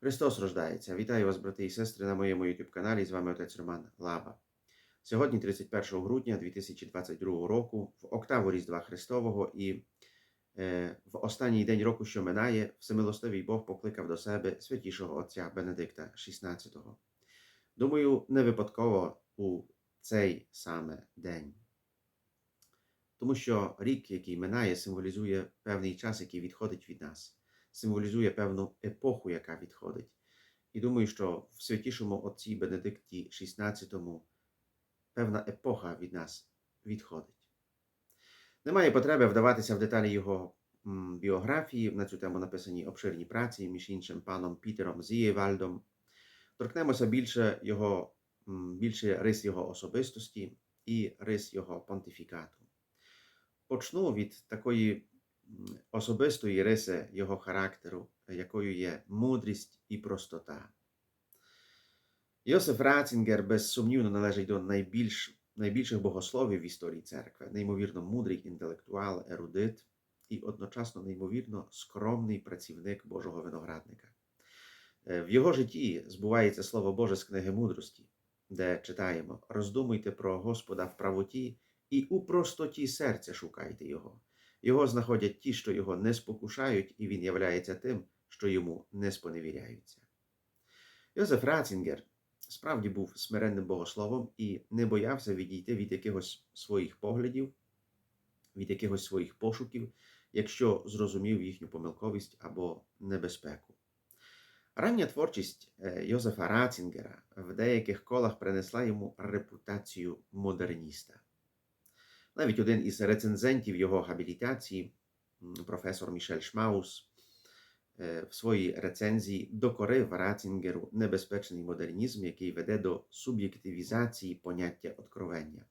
Христос рождається. Вітаю вас, брати і сестри, на моєму YouTube каналі. З вами отець Роман Лаба. Сьогодні, 31 грудня 2022 року, в октаву Різдва Христового і е, в останній день року, що минає, Всемилостивий Бог покликав до себе святішого отця Бенедикта XVI. Думаю, не випадково у цей саме день. Тому що рік, який минає, символізує певний час, який відходить від нас символізує певну епоху, яка відходить. І думаю, що в святішому отці Бенедикті XVI певна епоха від нас відходить. Немає потреби вдаватися в деталі його біографії. На цю тему написані обширні праці, між іншим паном Пітером Зієвальдом. Торкнемося більше його, більше рис його особистості і рис його понтифікату. Почну від такої особистої риси його характеру, якою є мудрість і простота. Йосиф Ратцінгер безсумнівно належить до найбільш, найбільших богословів в історії церкви, неймовірно мудрий інтелектуал, ерудит і одночасно неймовірно скромний працівник Божого виноградника. Е, В його житті збувається Слово Боже з книги мудрості, де читаємо: роздумуйте про Господа в правоті і у простоті серця шукайте Його. Його знаходять ті, що його не спокушають, і він являється тим, що йому не споневіряються. Йозеф Ратцінгер справді був смиренним богословом і не боявся відійти від якихось своїх поглядів, від якихось своїх пошуків, якщо зрозумів їхню помилковість або небезпеку. Рання творчість е, Йозефа Ратцінгера в деяких колах принесла йому репутацію модерніста. Навіть один із рецензентів його габілітації, професор Мішель Шмаус, е, в своїй рецензії докорив Ратцінгеру небезпечний модернізм, який веде до суб'єктивізації поняття откровення.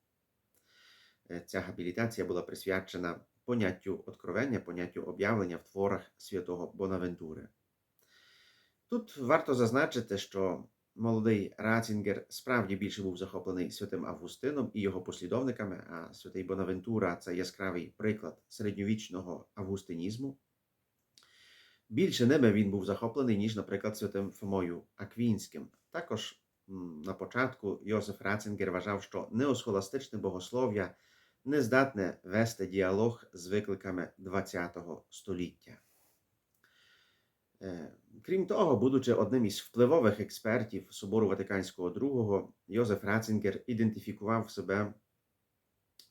Е, Ця габілітація була присвячена поняттю откровення, поняттю об'явлення в творах святого Бонавентури. Тут варто зазначити, що молодий Ратцінгер справді більше був захоплений святим Августином і його послідовниками, а святий Бонавентура це яскравий приклад середньовічного августинізму. Більше ними він був захоплений, ніж, наприклад, святим Фомою Аквінським. Також на початку Йосиф Ратцінгер вважав, що неосхоластичне богослов'я не здатне вести діалог з викликами ХХ століття. Е, Крім того, будучи одним із впливових експертів Собору Ватиканського II, Йозеф Ратцінгер ідентифікував себе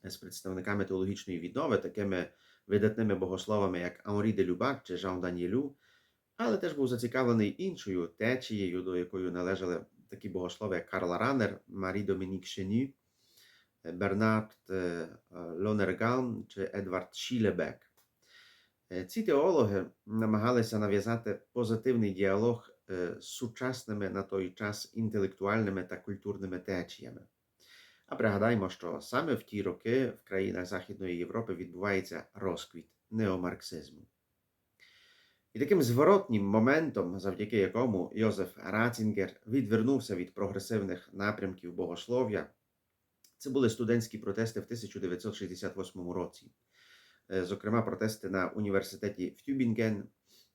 з представниками теологічної віднови, такими видатними богословами, як Анрі де Любак чи Жан Даніелю, але теж був зацікавлений іншою течією, до якої належали такі богослови, як Карл Ранер, Марі Домінік Шеню, Бернард е, Лонерган чи Едвард Шілебек. Е, Ці теологи намагалися нав'язати позитивний діалог е, з сучасними на той час інтелектуальними та культурними течіями. А пригадаймо, що саме в ті роки в країнах Західної Європи відбувається розквіт неомарксизму. І таким зворотнім моментом, завдяки якому Йозеф Ратцінгер відвернувся від прогресивних напрямків богослов'я, це були студентські протести в 1968 році зокрема протести на університеті в Тюбінген,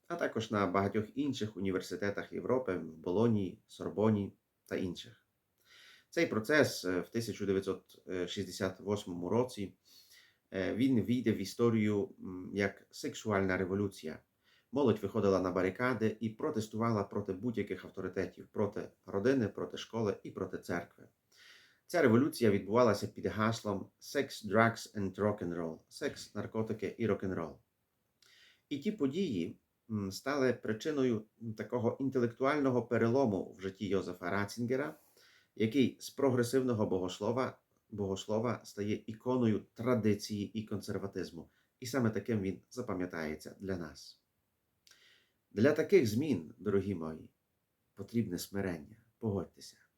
а також на багатьох інших університетах Європи, в Болонії, Сорбоні та інших. Цей процес е, в 1968 році е, він війде в історію як сексуальна революція. Молодь виходила на барикади і протестувала проти будь-яких авторитетів, проти родини, проти школи і проти церкви. Ця революція відбувалася під гаслом Sex, Drugs and Rock'n'Roll секс, наркотики і рок-н-рол. І ті події стали причиною такого інтелектуального перелому в житті Йозефа Ратцінгера, який з прогресивного богослова, богослова стає іконою традиції і консерватизму. І саме таким він запам'ятається для нас. Для таких змін, дорогі мої, потрібне смирення. Погодьтеся.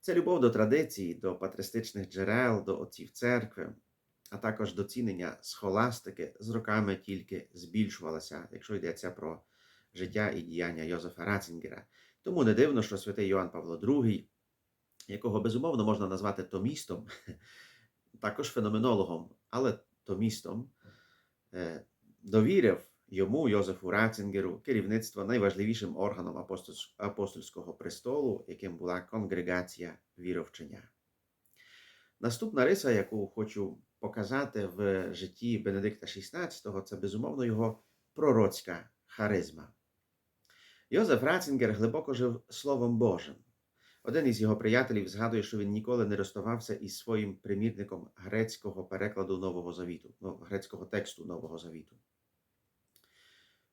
Це любов до традицій, до патристичних джерел, до отців церкви, а також до цінення схоластики з роками тільки збільшувалася, якщо йдеться про життя і діяння Йозефа Ратцінгера. Тому не дивно, що святий Йоанн Павло II, якого безумовно можна назвати томістом, також феноменологом, але томістом, е, довірив йому, Йозефу Ратцингеру, керівництво найважливішим органом апостольського престолу, яким була конгрегація віровчення. Наступна риса, яку хочу показати в житті Бенедикта XVI, це безумовно його пророцька харизма. Йозеф Ратцингер глибоко жив Словом Божим. Один із його приятелів згадує, що він ніколи не розставався із своїм примірником грецького перекладу Нового Завіту, ну, грецького тексту Нового Завіту.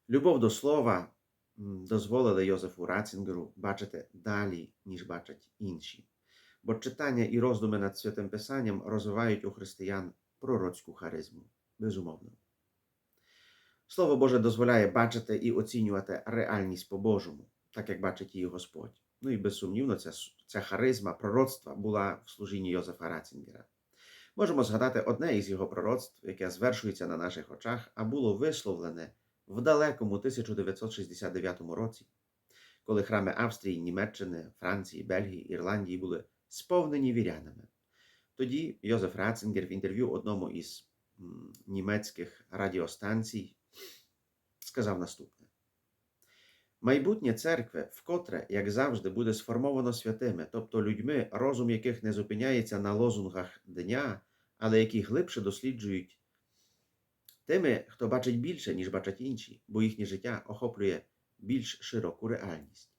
Любов до слова дозволила Йозефу Ратцингеру бачити далі, ніж бачать інші. Бо читання і роздуми над святим Писанням розвивають у християн пророцьку харизму, безумовно. Слово Боже дозволяє бачити і оцінювати реальність по-божому, так як бачить її Господь. Ну і безсумнівно, ця, ця харизма пророцтва була в служінні Йозефа Ратцінгера. Можемо згадати одне із його пророцтв, яке звершується на наших очах, а було висловлене в далекому 1969 році, коли храми Австрії, Німеччини, Франції, Бельгії, Ірландії були сповнені вірянами. Тоді Йозеф Ратцингер в інтерв'ю одному із німецьких радіостанцій сказав наступне: Майбутнє церкви, вкотре, як завжди, буде сформовано святими, тобто людьми, розум яких не зупиняється на лозунгах дня, але які глибше досліджують тими, хто бачить більше, ніж бачать інші, бо їхнє життя охоплює більш широку реальність.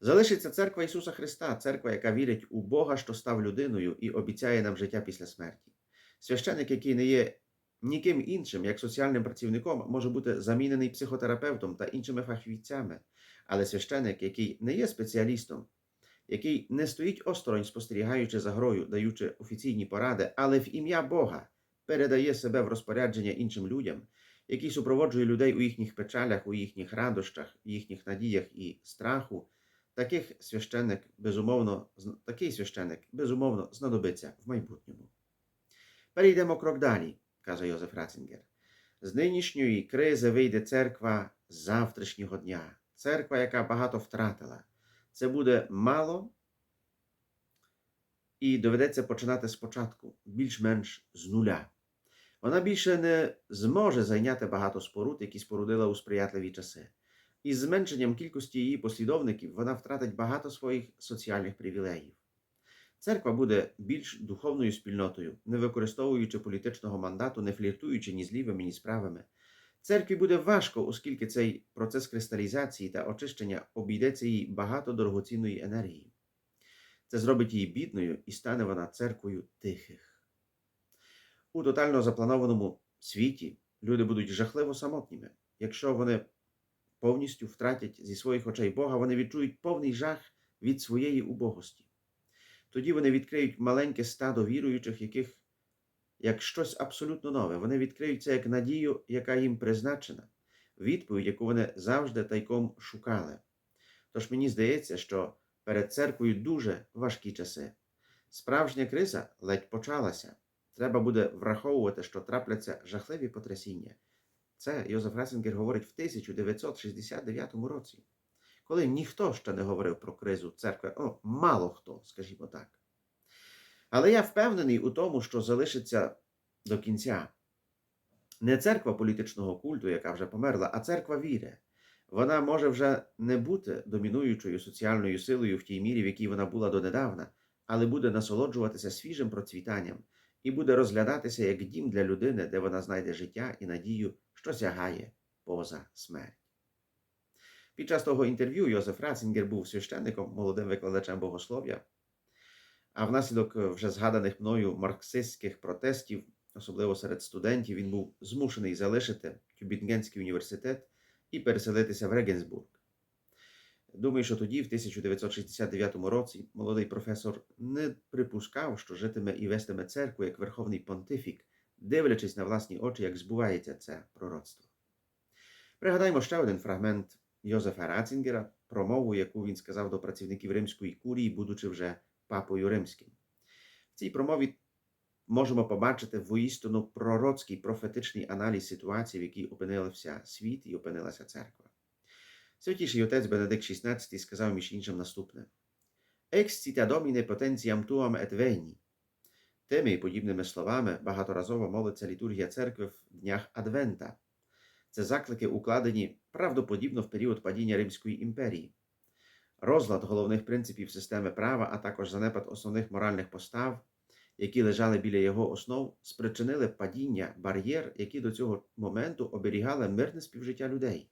Залишиться церква Ісуса Христа, церква, яка вірить у Бога, що став людиною і обіцяє нам життя після смерті. Священик, який не є ніким іншим, як соціальним працівником, може бути замінений психотерапевтом та іншими фахівцями, але священик, який не є спеціалістом, який не стоїть осторонь, спостерігаючи за грою, даючи офіційні поради, але в ім'я Бога передає себе в розпорядження іншим людям, який супроводжує людей у їхніх печалях, у їхніх радощах, їхніх надіях і страху, таких священник безумовно, такий священник безумовно знадобиться в майбутньому. Перейдемо крок далі, каже Йозеф Ратцингер. З нинішньої кризи вийде церква завтрашнього дня, церква, яка багато втратила. Це буде мало і доведеться починати спочатку, більш-менш з нуля. Вона більше не зможе зайняти багато споруд, які спорудила у сприятливі часи. Із зменшенням кількості її послідовників вона втратить багато своїх соціальних привілеїв. Церква буде більш духовною спільнотою, не використовуючи політичного мандату, не фліртуючи ні з лівими, ні з правими. Церкві буде важко, оскільки цей процес кристалізації та очищення обійдеться їй багато дорогоцінної енергії. Це зробить її бідною і стане вона церквою тихих. У тотально запланованому світі люди будуть жахливо самотніми. Якщо вони повністю втратять зі своїх очей Бога, вони відчують повний жах від своєї убогості. Тоді вони відкриють маленьке стадо віруючих, яких як щось абсолютно нове. Вони відкриють це як надію, яка їм призначена, відповідь, яку вони завжди тайком шукали. Тож мені здається, що перед церквою дуже важкі часи. Справжня криза ледь почалася. Треба буде враховувати, що трапляться жахливі потрясіння. Це Йозеф Ресінгер говорить в 1969 році, коли ніхто ще не говорив про кризу церкви, о, мало хто, скажімо так. Але я впевнений у тому, що залишиться до кінця не церква політичного культу, яка вже померла, а церква віри. Вона може вже не бути домінуючою соціальною силою в тій мірі, в якій вона була донедавна, але буде насолоджуватися свіжим процвітанням і буде розглядатися як дім для людини, де вона знайде життя і надію, що сягає поза смерть. Під час того інтерв'ю Йозеф Ратцингер був священником, молодим викладачем богослов'я, а внаслідок вже згаданих мною марксистських протестів, особливо серед студентів, він був змушений залишити Тюбінгенський університет і переселитися в Регенсбург. Думаю, що тоді, в 1969 році, молодий професор не припускав, що житиме і вестиме церкву як верховний понтифік, дивлячись на власні очі, як збувається це пророцтво. Пригадаємо ще один фрагмент Йозефа Ратцингера, промову, яку він сказав до працівників римської курії, будучи вже папою римським. В цій промові можемо побачити воістину пророцький профетичний аналіз ситуації, в якій опинився світ і опинилася церква. Святіший отець Бенедикт XVI сказав між іншим наступне: Excita domine potentiam tuam et veni. Тими і подібними словами багаторазово молиться літургія церкви в днях Адвента. Це заклики укладені правдоподібно в період падіння Римської імперії. Розлад головних принципів системи права, а також занепад основних моральних постав, які лежали біля його основ, спричинили падіння бар'єр, які до цього моменту оберігали мирне співжиття людей.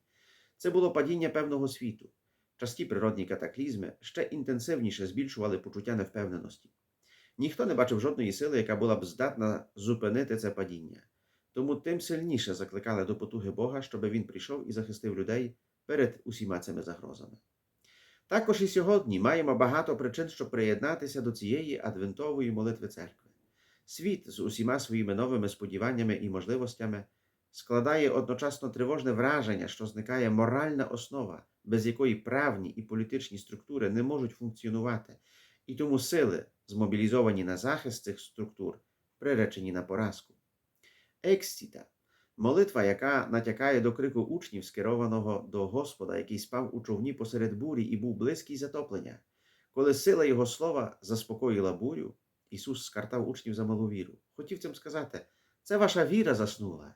Це було падіння певного світу. Часті природні катаклізми ще інтенсивніше збільшували почуття невпевненості. Ніхто не бачив жодної сили, яка була б здатна зупинити це падіння. Тому тим сильніше закликали до потуги Бога, щоби він прийшов і захистив людей перед усіма цими загрозами. Також і сьогодні маємо багато причин, щоб приєднатися до цієї адвентової молитви церкви. Світ з усіма своїми новими сподіваннями і можливостями складає одночасно тривожне враження, що зникає моральна основа, без якої правні і політичні структури не можуть функціонувати, і тому сили, змобілізовані на захист цих структур, приречені на поразку. Ексіта молитва, яка натякає до крику учнів, скерованого до Господа, який спав у човні посеред бурі і був близький затоплення. Коли сила Його слова заспокоїла бурю, Ісус скартав учнів за малу віру. Хотів цим сказати, це ваша віра заснула.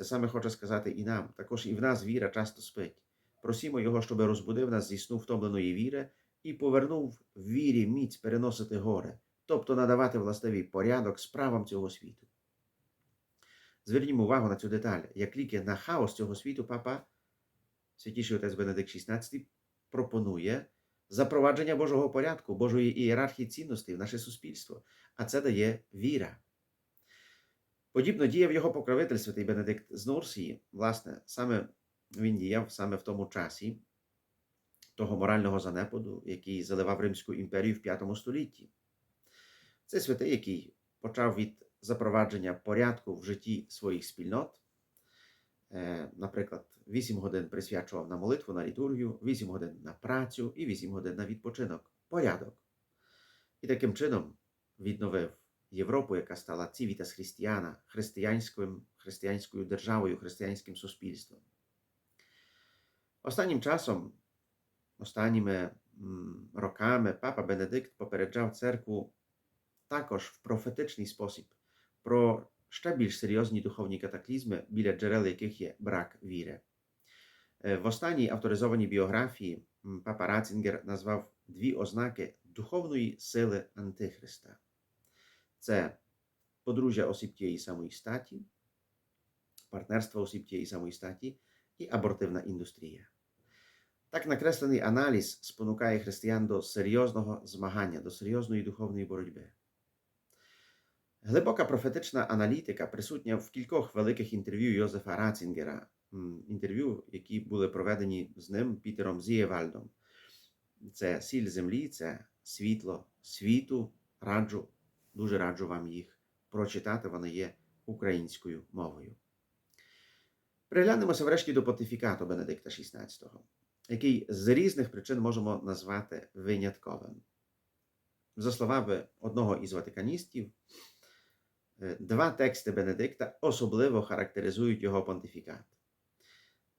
Це саме хоче сказати і нам. Також і в нас віра часто спить. Просімо Його, щоб розбудив нас зі сну втомленої віри і повернув в вірі міць переносити горе, тобто надавати властивий порядок справам цього світу. Звернімо увагу на цю деталь. Як ліки на хаос цього світу, папа, святіший отець Бенедикт XVI, пропонує запровадження Божого порядку, Божої ієрархії цінностей в наше суспільство, а це дає віра. Подібно діяв його покровитель святий Бенедикт з Нурсії, власне, саме він діяв саме в тому часі того морального занепаду, який заливав Римську імперію в V столітті. Це святий, який почав від запровадження порядку в житті своїх спільнот. Е, Наприклад, 8 годин присвячував на молитву, на літургію, 8 годин на працю і 8 годин на відпочинок. Порядок. І таким чином відновив Європу, яка стала цивітас християна, християнською, християнською державою, християнським суспільством. Останнім часом, останніми роками, папа Бенедикт попереджав церкву також в профетичний спосіб про ще більш серйозні духовні катаклізми, біля джерел яких є брак віри. Е, В останній авторизованій біографії папа Ратцингер назвав дві ознаки духовної сили Антихриста. Це подружжя осіб тієї самої статі, партнерство осіб тієї самої статі і абортивна індустрія. Так накреслений аналіз спонукає християн до серйозного змагання, до серйозної духовної боротьби. Глибока профетична аналітика присутня в кількох великих інтерв'ю Йозефа Ратцингера, м, інтерв'ю, які були проведені з ним Пітером Зієвальдом. Це сіль землі, це світло світу. Раджу, дуже раджу вам їх прочитати, вони є українською мовою. Приглянемося врешті до понтифікату Бенедикта XVI, який з різних причин можемо назвати винятковим. За словами одного із ватиканістів, Е, Два тексти Бенедикта особливо характеризують його понтифікат.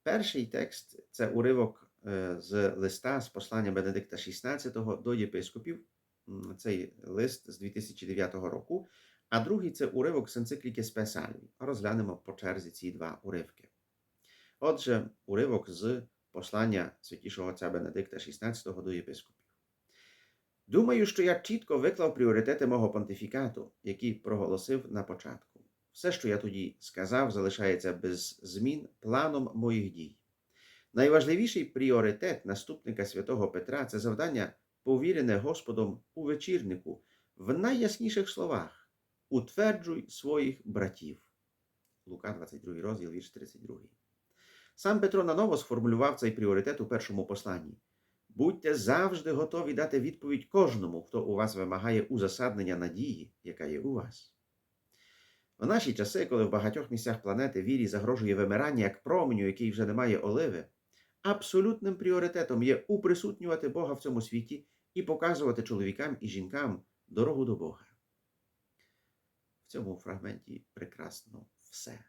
Перший текст це уривок е, з листа з послання Бенедикта XVI до єпископів. Цей лист з 2009 року. А другий це уривок з енцикліки Спесальві. Розглянемо по черзі ці два уривки. Отже, уривок з послання святішого отця Бенедикта XVI до єпископів. Думаю, що я чітко виклав пріоритети мого понтифікату, який проголосив на початку. Все, що я тоді сказав, залишається без змін планом моїх дій. Найважливіший пріоритет наступника святого Петра це завдання, повірене Господом у вечірнику, в найясніших словах утверджуй своїх братів. Лука 22 розділ, вірш 32. Сам Петро наново сформулював цей пріоритет у першому посланні. Будьте завжди готові дати відповідь кожному, хто у вас вимагає узасаднення надії, яка є у вас. У наші часи, коли в багатьох місцях планети вірі загрожує вимирання як променю, який вже не має оливи, абсолютним пріоритетом є уприсутнювати Бога в цьому світі і показувати чоловікам і жінкам дорогу до Бога. В цьому фрагменті прекрасно все.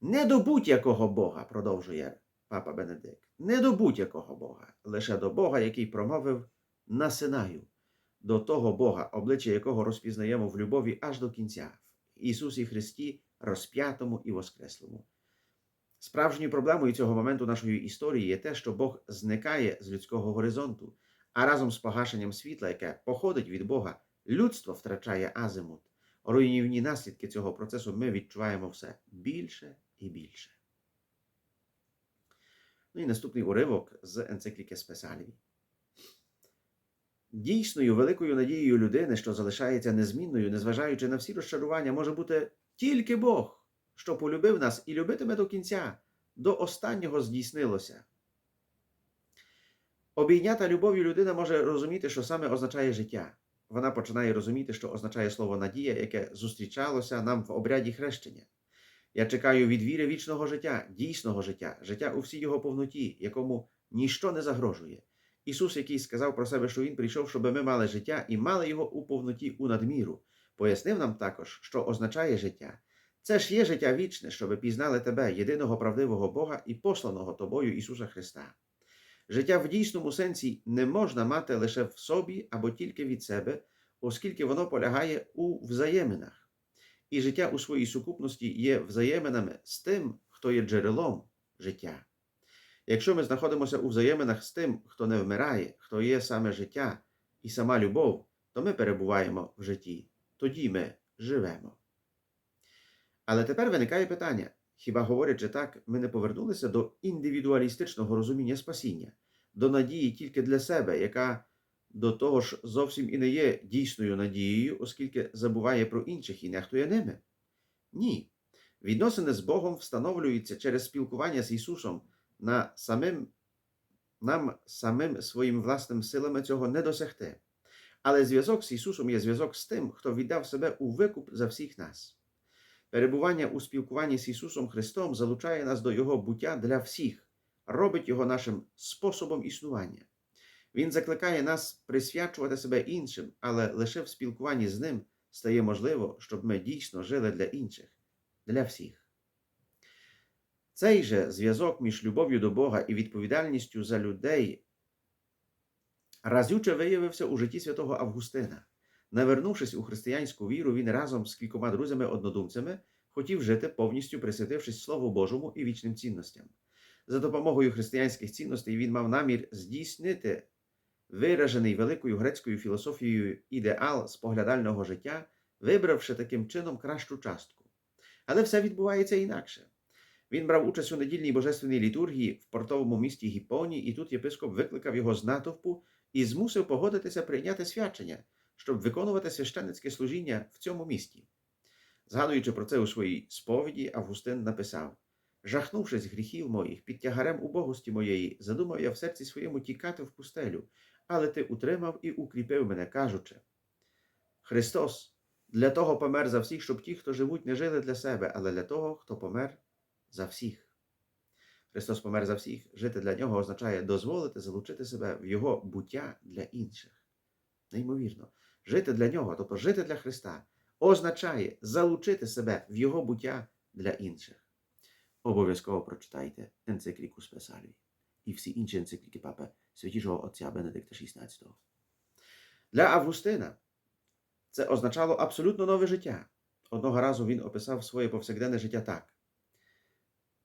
Не до будь-якого Бога, продовжує папа Бенедикт, не до будь-якого Бога, лише до Бога, який промовив насинаю, до того Бога, обличчя якого розпізнаємо в любові аж до кінця, в Ісусі Христі, розп'ятому і воскреслому. Справжньою проблемою цього моменту нашої історії є те, що Бог зникає з людського горизонту, а разом з погашенням світла, яке походить від Бога, людство втрачає азимут. Руйнівні наслідки цього процесу ми відчуваємо все більше і більше. Ну і наступний уривок з енцикліки Спесаліві. Дійсною великою надією людини, що залишається незмінною, незважаючи на всі розчарування, може бути тільки Бог, що полюбив нас і любитиме до кінця, до останнього здійснилося. Обійнята любов'ю людина може розуміти, що саме означає життя. Вона починає розуміти, що означає слово надія, яке зустрічалося нам в обряді хрещення. Я чекаю від віри вічного життя, дійсного життя, життя у всій його повноті, якому ніщо не загрожує. Ісус, який сказав про себе, що Він прийшов, щоб ми мали життя і мали його у повноті у надміру, пояснив нам також, що означає життя. Це ж є життя вічне, щоби пізнали тебе, єдиного правдивого Бога і посланого тобою Ісуса Христа. Життя в дійсному сенсі не можна мати лише в собі або тільки від себе, оскільки воно полягає у взаєминах. І життя у своїй сукупності є взаєминами з тим, хто є джерелом життя. Якщо ми знаходимося у взаєминах з тим, хто не вмирає, хто є саме життя і сама любов, то ми перебуваємо в житті, тоді ми живемо. Але тепер виникає питання: хіба говорячи так, ми не повернулися до індивідуалістичного розуміння спасіння, до надії тільки для себе, яка до того ж зовсім і не є дійсною надією, оскільки забуває про інших і нехтує ними? Ні. Відносини з Богом встановлюються через спілкування з Ісусом на самим, нам самим своїм власним силами цього не досягти. Але зв'язок з Ісусом є зв'язок з тим, хто віддав себе у викуп за всіх нас. Перебування у спілкуванні з Ісусом Христом залучає нас до Його буття для всіх, робить Його нашим способом існування. Він закликає нас присвячувати себе іншим, але лише в спілкуванні з ним стає можливо, щоб ми дійсно жили для інших, для всіх. Цей же зв'язок між любов'ю до Бога і відповідальністю за людей разюче виявився у житті святого Августина. Навернувшись у християнську віру, він разом з кількома друзями-однодумцями хотів жити, повністю присвятившись Слову Божому і вічним цінностям. За допомогою християнських цінностей він мав намір здійснити виражений великою грецькою філософією ідеал споглядального життя, вибравши таким чином кращу частку. Але все відбувається інакше. Він брав участь у недільній божественній літургії в портовому місті Гіпоні, і тут єпископ викликав його з натовпу і змусив погодитися прийняти свячення, щоб виконувати священницьке служіння в цьому місті. Згадуючи про це у своїй сповіді, Августин написав: Жахнувшись гріхів моїх, під тягарем убогості моєї, задумав я в серці своєму тікати в пустелю, але ти утримав і укріпив мене, кажучи: Христос для того помер за всіх, щоб ті, хто живуть, не жили для себе, але для того, хто помер за всіх. Христос помер за всіх. Жити для нього означає дозволити залучити себе в Його буття для інших. Неймовірно, жити для нього, тобто жити для Христа, означає залучити себе в Його буття для інших. Обов'язково прочитайте енцикліку Спесалії і всі інші енцикліки папи святішого отця Бенедикта XVI. Для Августина це означало абсолютно нове життя. Одного разу він описав своє повсякденне життя так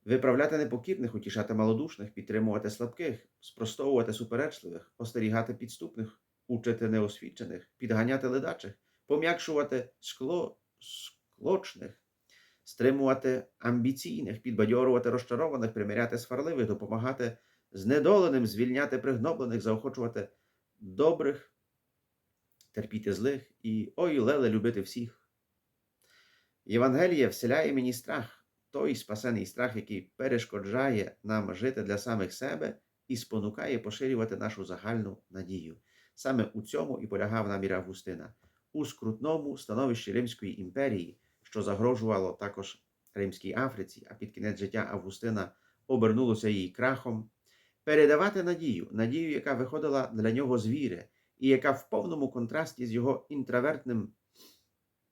виправляти непокірних, утішати малодушних, підтримувати слабких, спростовувати суперечливих, остерігати підступних, учити неосвічених, підганяти ледачих, пом'якшувати скло, склочних, стримувати амбіційних, підбадьорувати розчарованих, примиряти сварливих, допомагати знедоленим, звільняти пригноблених, заохочувати добрих, терпіти злих і ой, леле, любити всіх. Євангеліє вселяє мені страх той спасений страх, який перешкоджає нам жити для самих себе і спонукає поширювати нашу загальну надію. Саме у цьому і полягав намір Августина, у скрутному становищі Римської імперії, що загрожувало також Римській Африці, а під кінець життя Августина обернулося її крахом, передавати надію, надію, яка виходила для нього з віри, і яка в повному контрасті з його інтровертним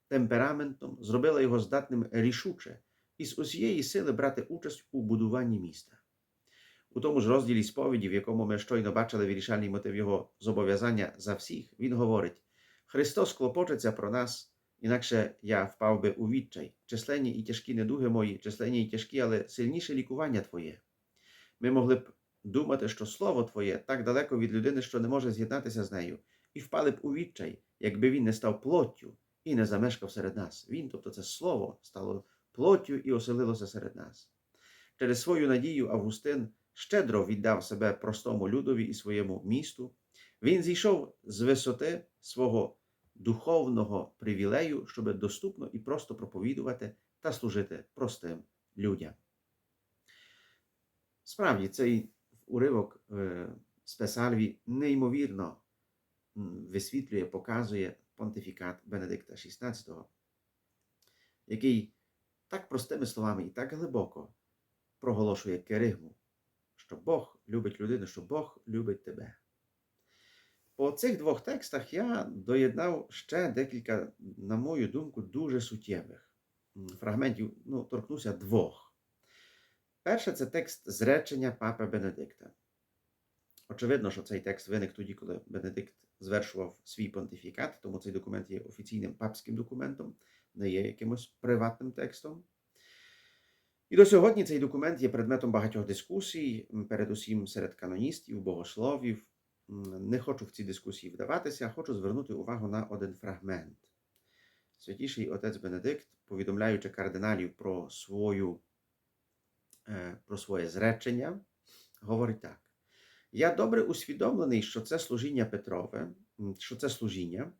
темпераментом зробила його здатним рішуче із усієї сили брати участь у будуванні міста. У тому ж розділі сповіді, в якому ми щойно бачили вирішальний мотив його зобов'язання за всіх, він говорить: Христос клопочеться про нас інакше я впав би у відчай. Численні і тяжкі недуги мої, численні і тяжкі, але сильніше лікування Твоє. Ми могли б думати, що Слово Твоє так далеко від людини, що не може з'єднатися з нею, і впали б у відчай, якби він не став плоттю і не замешкав серед нас. Він, тобто це Слово, стало плоттю і оселилося серед нас. Через свою надію Августин щедро віддав себе простому людові і своєму місту. Він зійшов з висоти свого духовного привілею, щоб доступно і просто проповідувати та служити простим людям. Справді, цей уривок е, з Песальві неймовірно висвітлює, показує понтифікат Бенедикта XVI, який так простими словами і так глибоко проголошує керигму, що Бог любить людину, що Бог любить тебе. По цих двох текстах я доєднав ще декілька, на мою думку, дуже суттєвих фрагментів, ну, торкнуся двох. Перше це текст зречення Папи Бенедикта. Очевидно, що цей текст виник тоді, коли Бенедикт звершував свій понтифікат, тому цей документ є офіційним папським документом, не є якимось приватним текстом. І до сьогодні цей документ є предметом багатьох дискусій, передусім серед каноністів, богословів. Не хочу в ці дискусії вдаватися, хочу звернути увагу на один фрагмент. Святіший отець Бенедикт, повідомляючи кардиналів про свою, е, про своє зречення, говорить так: Я добре усвідомлений, що це служіння Петрове, що це служіння,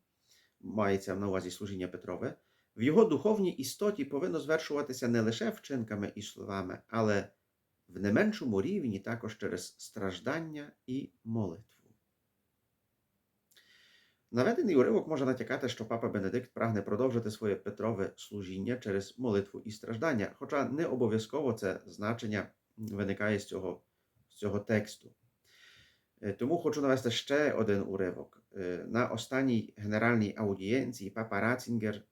мається на увазі служіння Петрове, в його духовній істоті повинно звершуватися не лише вчинками і словами, але в не меншому рівні також через страждання і молитву. Наведений уривок може натякати, що папа Бенедикт прагне продовжити своє Петрове служіння через молитву і страждання, хоча не обов'язково це значення виникає з цього, з цього тексту. Е, Тому хочу навести ще один уривок. Е, На останній генеральній аудієнції папа Рацінгер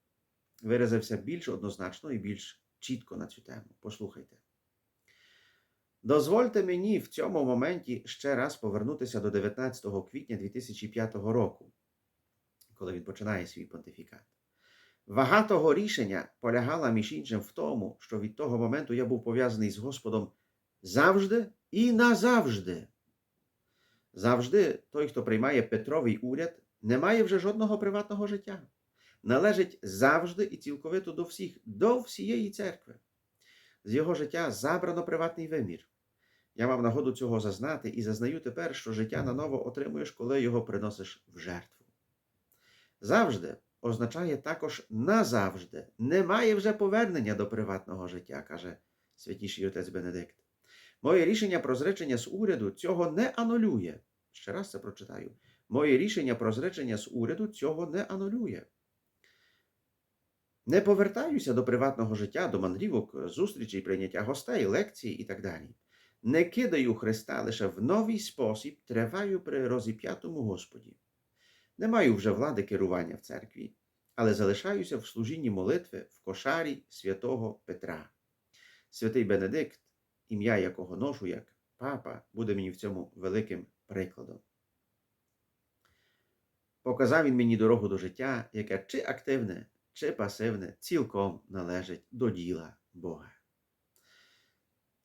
виразився більш однозначно і більш чітко на цю тему. Послухайте. Дозвольте мені в цьому моменті ще раз повернутися до 19 квітня 2005 року, коли він починає свій понтифікат. Вага того рішення полягала між іншим в тому, що від того моменту я був пов'язаний з Господом завжди і назавжди. Завжди той, хто приймає Петровий уряд, не має вже жодного приватного життя. Належить завжди і цілковито до всіх, до всієї церкви. З його життя забрано приватний вимір. Я мав нагоду цього зазнати і зазнаю тепер, що життя наново отримуєш, коли його приносиш в жертву. Завжди означає також назавжди. Немає вже повернення до приватного життя, каже святіший отець Бенедикт. Моє рішення про зречення з уряду цього не анулює. Ще раз це прочитаю. Моє рішення про зречення з уряду цього не анулює. Не повертаюся до приватного життя, до мандрівок, зустрічей, прийняття гостей, лекцій і так далі. Не кидаю Христа лише в новий спосіб, триваю при розіп'ятому Господі. Не маю вже влади керування в церкві, але залишаюся в служінні молитви в кошарі святого Петра. Святий Бенедикт, ім'я якого ношу як папа, буде мені в цьому великим прикладом. Показав він мені дорогу до життя, яке чи активне, чи пасивне, цілком належить до діла Бога.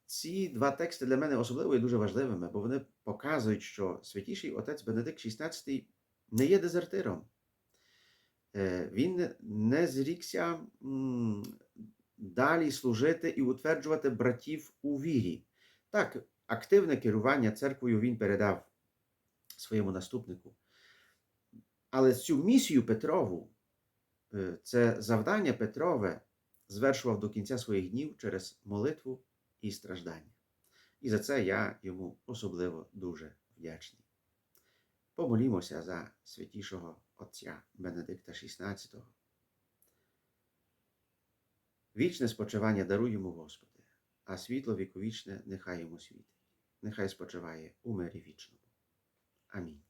Ці два тексти для мене особливо є дуже важливими, бо вони показують, що святіший отець Бенедикт XVI не є дезертиром. Е, Він не зрікся далі служити і утверджувати братів у вірі. Так, активне керування церквою він передав своєму наступнику. Але цю місію Петрову, це завдання Петрове звершував до кінця своїх днів через молитву і страждання. І за це я йому особливо дуже вдячний. Помолімося за святішого Отця Бенедикта XVI. Вічне спочивання даруй йому, Господи, а світло віковічне нехай йому світить, нехай спочиває у мирі вічному. Амінь.